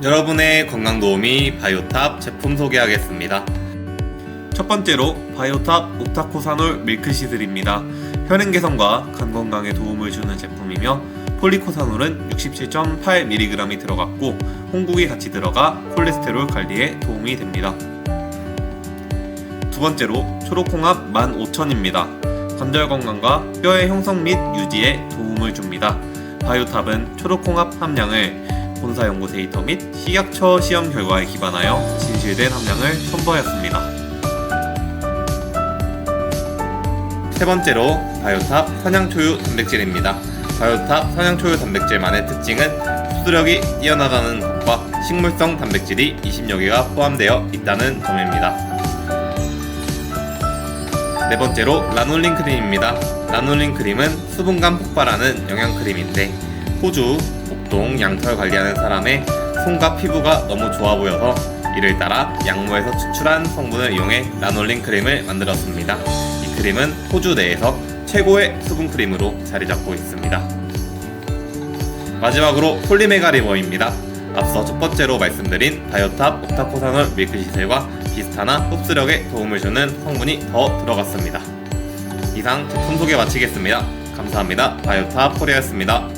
여러분의 건강 도우미 바이오탑 제품 소개하겠습니다. 첫 번째로 바이오탑 옥타코사놀 밀크시슬입니다. 혈행 개선과 간 건강에 도움을 주는 제품이며 폴리코사놀은 67.8mg이 들어갔고 홍국이 같이 들어가 콜레스테롤 관리에 도움이 됩니다. 두 번째로 초록홍합 15,000입니다. 관절 건강과 뼈의 형성 및 유지에 도움을 줍니다. 바이오탑은 초록홍합 함량을 본사 연구 데이터 및 식약처 시험 결과에 기반하여 진실된 함량을 선보였습니다. 세 번째로 바이오탑 선양초유 단백질입니다. 바이오탑 선양초유 단백질만의 특징은 흡수력이 뛰어나다는 것과 식물성 단백질이 20여 개가 포함되어 있다는 점입니다. 네 번째로 라놀린 크림입니다. 라놀린 크림은 수분감 폭발하는 영양 크림인데 호주, 목동, 양털 관리하는 사람의 손과 피부가 너무 좋아 보여서 이를 따라 양모에서 추출한 성분을 이용해 라놀린 크림을 만들었습니다. 이 크림은 호주 내에서 최고의 수분 크림으로 자리 잡고 있습니다. 마지막으로 폴리메가 리버입니다. 앞서 첫 번째로 말씀드린 바이오탑 옥타코사놀 밀크시슬과 비슷하나 흡수력에 도움을 주는 성분이 더 들어갔습니다. 이상 제품 소개 마치겠습니다. 감사합니다. 바이오탑 코리아였습니다.